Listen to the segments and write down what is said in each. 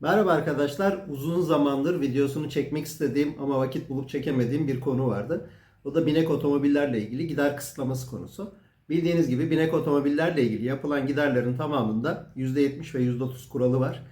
Merhaba arkadaşlar. Uzun zamandır videosunu çekmek istediğim ama vakit bulup çekemediğim bir konu vardı. O da binek otomobillerle ilgili gider kısıtlaması konusu. Bildiğiniz gibi binek otomobillerle ilgili yapılan giderlerin tamamında %70 ve %30 kuralı var.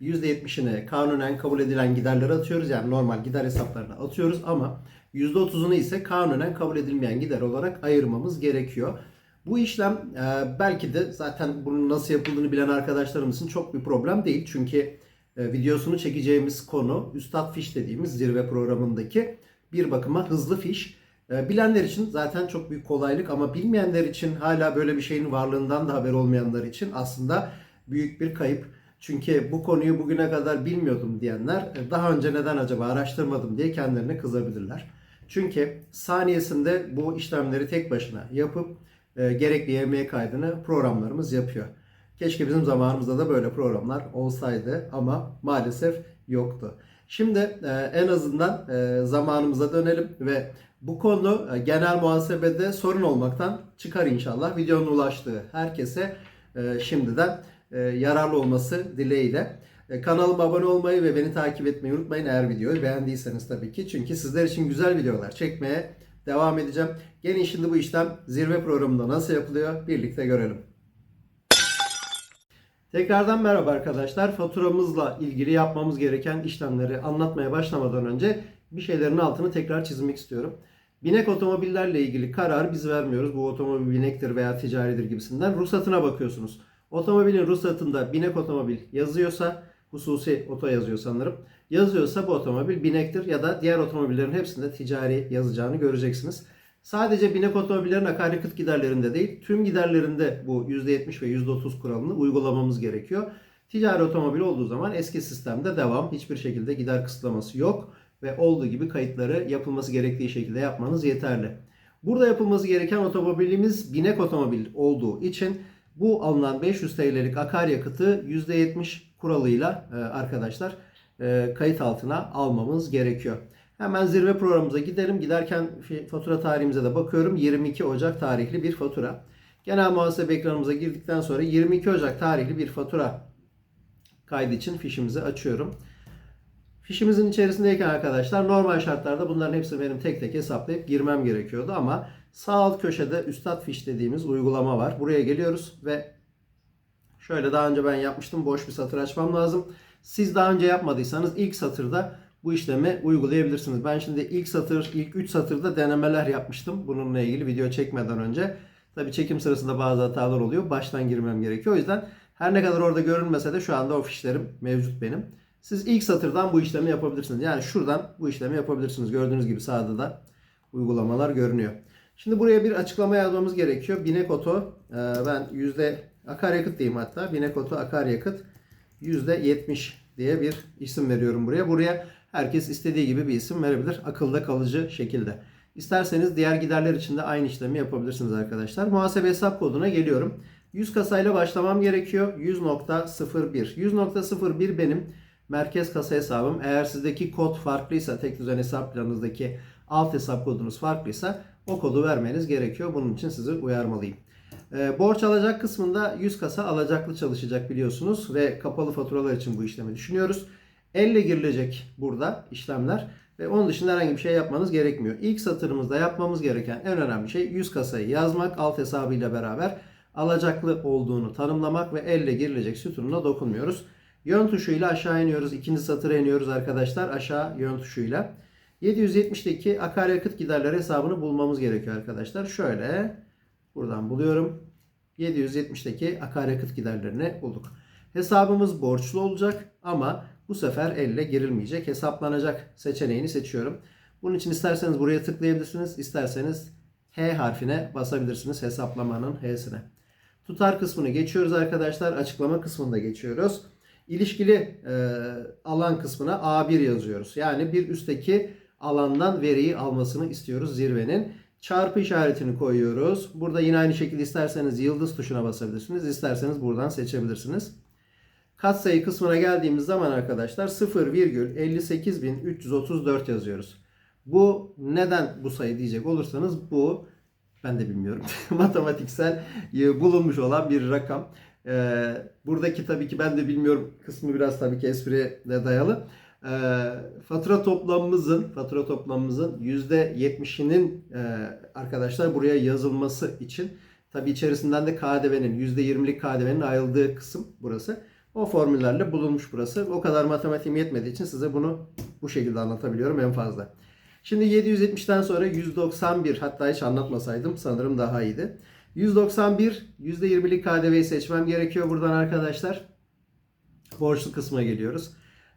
%70'ine kanunen kabul edilen giderleri atıyoruz. Yani normal gider hesaplarına atıyoruz ama %30'unu ise kanunen kabul edilmeyen gider olarak ayırmamız gerekiyor. Bu işlem e, belki de zaten bunun nasıl yapıldığını bilen arkadaşlarımız için çok bir problem değil. Çünkü videosunu çekeceğimiz konu Üstad Fiş dediğimiz zirve programındaki bir bakıma hızlı fiş. E, Bilenler için zaten çok büyük kolaylık ama bilmeyenler için hala böyle bir şeyin varlığından da haber olmayanlar için aslında büyük bir kayıp. Çünkü bu konuyu bugüne kadar bilmiyordum diyenler e, daha önce neden acaba araştırmadım diye kendilerine kızabilirler. Çünkü saniyesinde bu işlemleri tek başına yapıp e, gerekli YME kaydını programlarımız yapıyor. Keşke bizim zamanımızda da böyle programlar olsaydı ama maalesef yoktu. Şimdi e, en azından e, zamanımıza dönelim ve bu konu e, genel muhasebede sorun olmaktan çıkar inşallah. Videonun ulaştığı herkese şimdiden yararlı olması dileğiyle. Kanalıma abone olmayı ve beni takip etmeyi unutmayın eğer videoyu beğendiyseniz tabii ki. Çünkü sizler için güzel videolar çekmeye devam edeceğim. Gelin şimdi bu işlem zirve programında nasıl yapılıyor birlikte görelim. Tekrardan merhaba arkadaşlar. Faturamızla ilgili yapmamız gereken işlemleri anlatmaya başlamadan önce bir şeylerin altını tekrar çizmek istiyorum. Binek otomobillerle ilgili karar biz vermiyoruz. Bu otomobil binektir veya ticaridir gibisinden. Ruhsatına bakıyorsunuz. Otomobilin ruhsatında binek otomobil yazıyorsa, hususi oto yazıyor sanırım. Yazıyorsa bu otomobil binektir ya da diğer otomobillerin hepsinde ticari yazacağını göreceksiniz. Sadece binek otomobillerin akaryakıt giderlerinde değil, tüm giderlerinde bu %70 ve %30 kuralını uygulamamız gerekiyor. Ticari otomobil olduğu zaman eski sistemde devam. Hiçbir şekilde gider kısıtlaması yok ve olduğu gibi kayıtları yapılması gerektiği şekilde yapmanız yeterli. Burada yapılması gereken otomobilimiz binek otomobil olduğu için bu alınan 500 TL'lik akaryakıtı %70 kuralıyla e, arkadaşlar e, kayıt altına almamız gerekiyor. Hemen zirve programımıza gidelim. Giderken fatura tarihimize de bakıyorum. 22 Ocak tarihli bir fatura. Genel muhasebe ekranımıza girdikten sonra 22 Ocak tarihli bir fatura kaydı için fişimizi açıyorum. Fişimizin içerisindeyken arkadaşlar normal şartlarda bunların hepsini benim tek tek hesaplayıp girmem gerekiyordu ama sağ alt köşede üstad fiş dediğimiz uygulama var. Buraya geliyoruz ve şöyle daha önce ben yapmıştım. Boş bir satır açmam lazım. Siz daha önce yapmadıysanız ilk satırda bu işlemi uygulayabilirsiniz. Ben şimdi ilk satır, ilk 3 satırda denemeler yapmıştım. Bununla ilgili video çekmeden önce. Tabii çekim sırasında bazı hatalar oluyor. Baştan girmem gerekiyor. O yüzden her ne kadar orada görünmese de şu anda o fişlerim mevcut benim. Siz ilk satırdan bu işlemi yapabilirsiniz. Yani şuradan bu işlemi yapabilirsiniz. Gördüğünüz gibi sağda da uygulamalar görünüyor. Şimdi buraya bir açıklama yazmamız gerekiyor. Binek Oto e, ben yüzde akaryakıt diyeyim hatta. Binek Oto akaryakıt yüzde 70 diye bir isim veriyorum buraya. Buraya herkes istediği gibi bir isim verebilir. Akılda kalıcı şekilde. İsterseniz diğer giderler için de aynı işlemi yapabilirsiniz arkadaşlar. Muhasebe hesap koduna geliyorum. 100 kasayla başlamam gerekiyor. 100.01. 100.01 benim merkez kasa hesabım. Eğer sizdeki kod farklıysa, tek düzen hesap planınızdaki alt hesap kodunuz farklıysa o kodu vermeniz gerekiyor. Bunun için sizi uyarmalıyım. Ee, borç alacak kısmında 100 kasa alacaklı çalışacak biliyorsunuz ve kapalı faturalar için bu işlemi düşünüyoruz. Elle girilecek burada işlemler ve onun dışında herhangi bir şey yapmanız gerekmiyor. İlk satırımızda yapmamız gereken en önemli şey 100 kasayı yazmak alt hesabıyla beraber alacaklı olduğunu tanımlamak ve elle girilecek sütununa dokunmuyoruz. Yön tuşuyla aşağı iniyoruz. İkinci satıra iniyoruz arkadaşlar. Aşağı yön tuşuyla. 770'deki akaryakıt giderleri hesabını bulmamız gerekiyor arkadaşlar. Şöyle buradan buluyorum. 770'deki akaryakıt giderlerini bulduk. Hesabımız borçlu olacak ama bu sefer elle girilmeyecek. Hesaplanacak seçeneğini seçiyorum. Bunun için isterseniz buraya tıklayabilirsiniz. isterseniz H harfine basabilirsiniz hesaplamanın H'sine. Tutar kısmını geçiyoruz arkadaşlar. Açıklama kısmında geçiyoruz. İlişkili e, alan kısmına A1 yazıyoruz. Yani bir üstteki alandan veriyi almasını istiyoruz zirvenin. Çarpı işaretini koyuyoruz. Burada yine aynı şekilde isterseniz yıldız tuşuna basabilirsiniz. İsterseniz buradan seçebilirsiniz. Katsayı kısmına geldiğimiz zaman arkadaşlar 0,58334 yazıyoruz. Bu neden bu sayı diyecek olursanız bu ben de bilmiyorum. Matematiksel e, bulunmuş olan bir rakam. Ee, buradaki tabii ki ben de bilmiyorum kısmı biraz tabii ki espriye dayalı. Ee, fatura toplamımızın fatura toplamımızın %70'inin e, arkadaşlar buraya yazılması için tabii içerisinden de KDV'nin %20'lik KDV'nin ayrıldığı kısım burası. O formüllerle bulunmuş burası. O kadar matematiğim yetmediği için size bunu bu şekilde anlatabiliyorum en fazla. Şimdi 770'ten sonra 191 hatta hiç anlatmasaydım sanırım daha iyiydi. 191 %20'lik KDV'yi seçmem gerekiyor buradan arkadaşlar. Borçlu kısmına geliyoruz.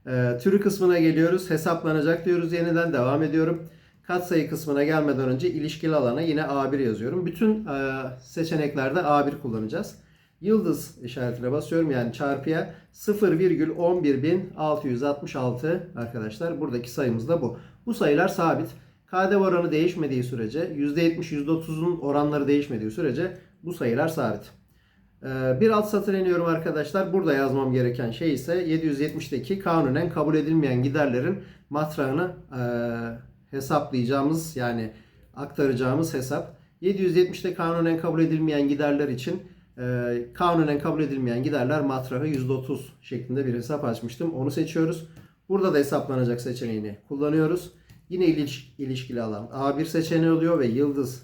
Ee, türü kısmına geliyoruz. Hesaplanacak diyoruz. Yeniden devam ediyorum. Katsayı kısmına gelmeden önce ilişkili alana yine A1 yazıyorum. Bütün e, seçeneklerde A1 kullanacağız. Yıldız işaretine basıyorum yani çarpıya 0,11666 arkadaşlar. Buradaki sayımız da bu. Bu sayılar sabit. KDV oranı değişmediği sürece %70 %30'un oranları değişmediği sürece bu sayılar sabit. Ee, Bir alt satır iniyorum arkadaşlar. Burada yazmam gereken şey ise 770'teki kanunen kabul edilmeyen giderlerin matrağını e, hesaplayacağımız yani aktaracağımız hesap. 770'te kanunen kabul edilmeyen giderler için e, kanunen kabul edilmeyen giderler matrahı %30 şeklinde bir hesap açmıştım. Onu seçiyoruz. Burada da hesaplanacak seçeneğini kullanıyoruz. Yine iliş, ilişkili alan A1 seçeneği oluyor ve yıldız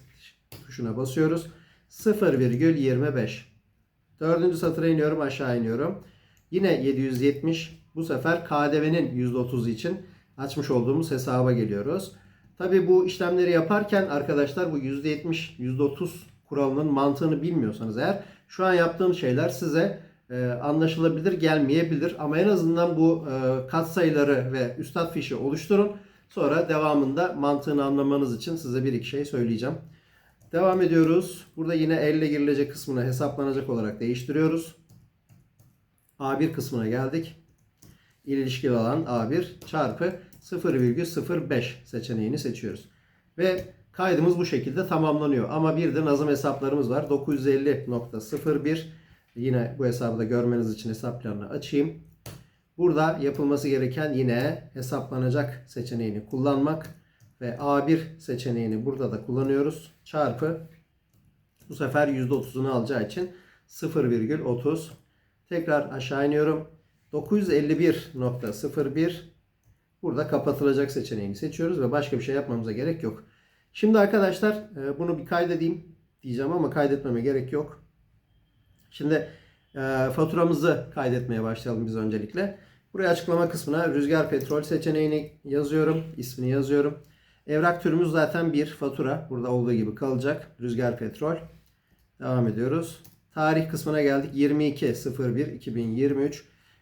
tuşuna basıyoruz. 0,25 Dördüncü satıra iniyorum aşağı iniyorum. Yine 770 bu sefer KDV'nin %30 için açmış olduğumuz hesaba geliyoruz. Tabi bu işlemleri yaparken arkadaşlar bu %70 %30 kuralının mantığını bilmiyorsanız eğer şu an yaptığım şeyler size e, anlaşılabilir gelmeyebilir ama en azından bu e, katsayıları ve üstad fişi oluşturun. Sonra devamında mantığını anlamanız için size bir iki şey söyleyeceğim. Devam ediyoruz. Burada yine elle girilecek kısmını hesaplanacak olarak değiştiriyoruz. A1 kısmına geldik. İlişkili alan A1 çarpı 0,05 seçeneğini seçiyoruz. Ve kaydımız bu şekilde tamamlanıyor. Ama bir de nazım hesaplarımız var. 950.01 Yine bu hesabı da görmeniz için hesap planını açayım. Burada yapılması gereken yine hesaplanacak seçeneğini kullanmak ve A1 seçeneğini burada da kullanıyoruz. Çarpı bu sefer %30'unu alacağı için 0,30 tekrar aşağı iniyorum. 951.01 burada kapatılacak seçeneğini seçiyoruz ve başka bir şey yapmamıza gerek yok. Şimdi arkadaşlar e, bunu bir kaydedeyim diyeceğim ama kaydetmeme gerek yok. Şimdi e, faturamızı kaydetmeye başlayalım biz öncelikle. Buraya açıklama kısmına rüzgar petrol seçeneğini yazıyorum. ismini yazıyorum. Evrak türümüz zaten bir fatura. Burada olduğu gibi kalacak. Rüzgar petrol. Devam ediyoruz. Tarih kısmına geldik. 22.01.2023.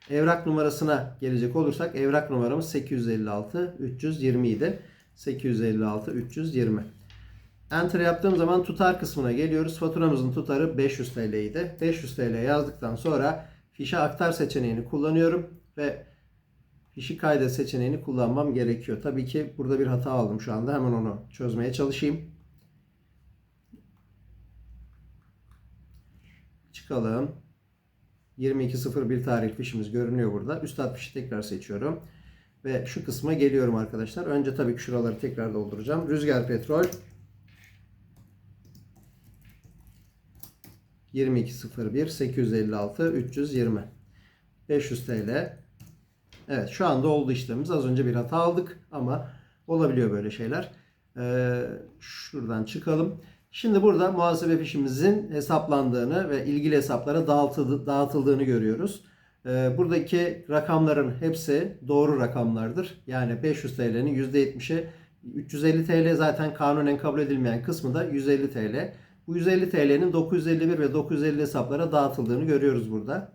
Evrak numarasına gelecek olursak evrak numaramız 856 320 idi. 856 320. Enter yaptığım zaman tutar kısmına geliyoruz. Faturamızın tutarı 500 TL idi. 500 TL yazdıktan sonra fişe aktar seçeneğini kullanıyorum ve fişi kaydet seçeneğini kullanmam gerekiyor. Tabii ki burada bir hata aldım şu anda. Hemen onu çözmeye çalışayım. Çıkalım. 22.01 tarih fişimiz görünüyor burada. Üstad fişi tekrar seçiyorum. Ve şu kısma geliyorum arkadaşlar. Önce tabii ki şuraları tekrar dolduracağım. Rüzgar petrol 2201 856 320 500 TL. Evet şu anda oldu işlemimiz. Az önce bir hata aldık ama olabiliyor böyle şeyler. Ee, şuradan çıkalım. Şimdi burada muhasebe fişimizin hesaplandığını ve ilgili hesaplara dağıtıldı, dağıtıldığını görüyoruz. Ee, buradaki rakamların hepsi doğru rakamlardır. Yani 500 TL'nin %70'i 350 TL zaten kanunen kabul edilmeyen kısmı da 150 TL. Bu 150 TL'nin 951 ve 950 hesaplara dağıtıldığını görüyoruz burada.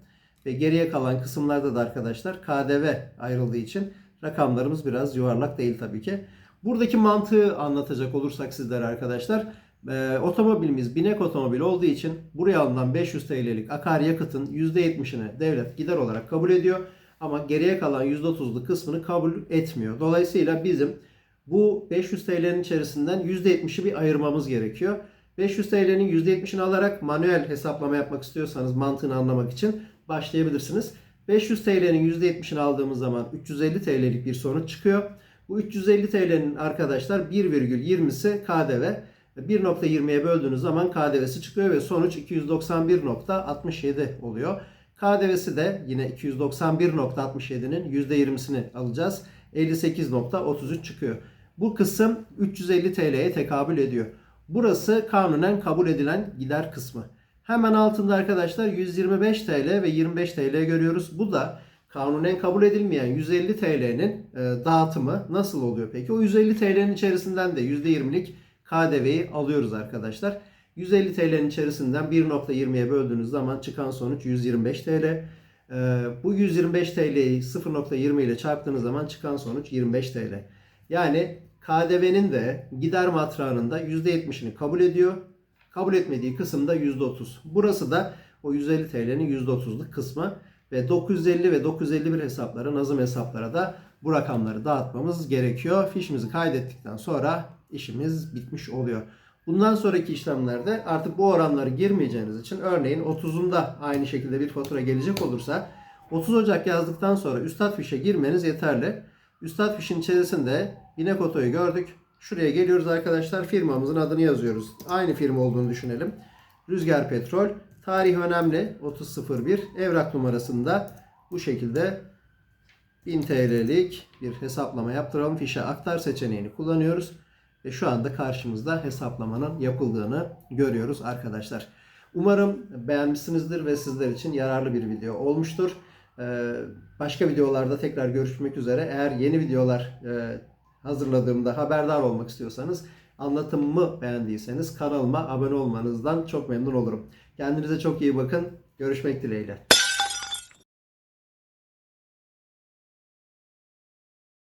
Ve geriye kalan kısımlarda da arkadaşlar KDV ayrıldığı için rakamlarımız biraz yuvarlak değil tabii ki. Buradaki mantığı anlatacak olursak sizlere arkadaşlar. E, otomobilimiz binek otomobil olduğu için buraya alınan 500 TL'lik akaryakıtın %70'ini devlet gider olarak kabul ediyor. Ama geriye kalan %30'lu kısmını kabul etmiyor. Dolayısıyla bizim bu 500 TL'nin içerisinden %70'i bir ayırmamız gerekiyor. 500 TL'nin %70'ini alarak manuel hesaplama yapmak istiyorsanız mantığını anlamak için başlayabilirsiniz. 500 TL'nin %70'ini aldığımız zaman 350 TL'lik bir sonuç çıkıyor. Bu 350 TL'nin arkadaşlar 1,20'si KDV. 1.20'ye böldüğünüz zaman KDV'si çıkıyor ve sonuç 291.67 oluyor. KDV'si de yine 291.67'nin %20'sini alacağız. 58.33 çıkıyor. Bu kısım 350 TL'ye tekabül ediyor. Burası kanunen kabul edilen gider kısmı. Hemen altında arkadaşlar 125 TL ve 25 TL görüyoruz. Bu da kanunen kabul edilmeyen 150 TL'nin e, dağıtımı nasıl oluyor peki? O 150 TL'nin içerisinden de %20'lik KDV'yi alıyoruz arkadaşlar. 150 TL'nin içerisinden 1.20'ye böldüğünüz zaman çıkan sonuç 125 TL. E, bu 125 TL'yi 0.20 ile çarptığınız zaman çıkan sonuç 25 TL. Yani KDV'nin de gider matrağının da %70'ini kabul ediyor. Kabul etmediği kısım da %30. Burası da o 150 TL'nin %30'luk kısmı ve 950 ve 951 hesaplara, nazım hesaplara da bu rakamları dağıtmamız gerekiyor. Fişimizi kaydettikten sonra işimiz bitmiş oluyor. Bundan sonraki işlemlerde artık bu oranları girmeyeceğiniz için örneğin 30'unda aynı şekilde bir fatura gelecek olursa 30 Ocak yazdıktan sonra Üstad Fiş'e girmeniz yeterli. Üstad Fiş'in içerisinde Binek Oto'yu gördük. Şuraya geliyoruz arkadaşlar. Firmamızın adını yazıyoruz. Aynı firma olduğunu düşünelim. Rüzgar Petrol. Tarih önemli. 3001. Evrak numarasında bu şekilde 1000 TL'lik bir hesaplama yaptıralım. Fişe aktar seçeneğini kullanıyoruz. Ve şu anda karşımızda hesaplamanın yapıldığını görüyoruz arkadaşlar. Umarım beğenmişsinizdir ve sizler için yararlı bir video olmuştur. Ee, Başka videolarda tekrar görüşmek üzere. Eğer yeni videolar e, hazırladığımda haberdar olmak istiyorsanız anlatımımı beğendiyseniz kanalıma abone olmanızdan çok memnun olurum. Kendinize çok iyi bakın. Görüşmek dileğiyle.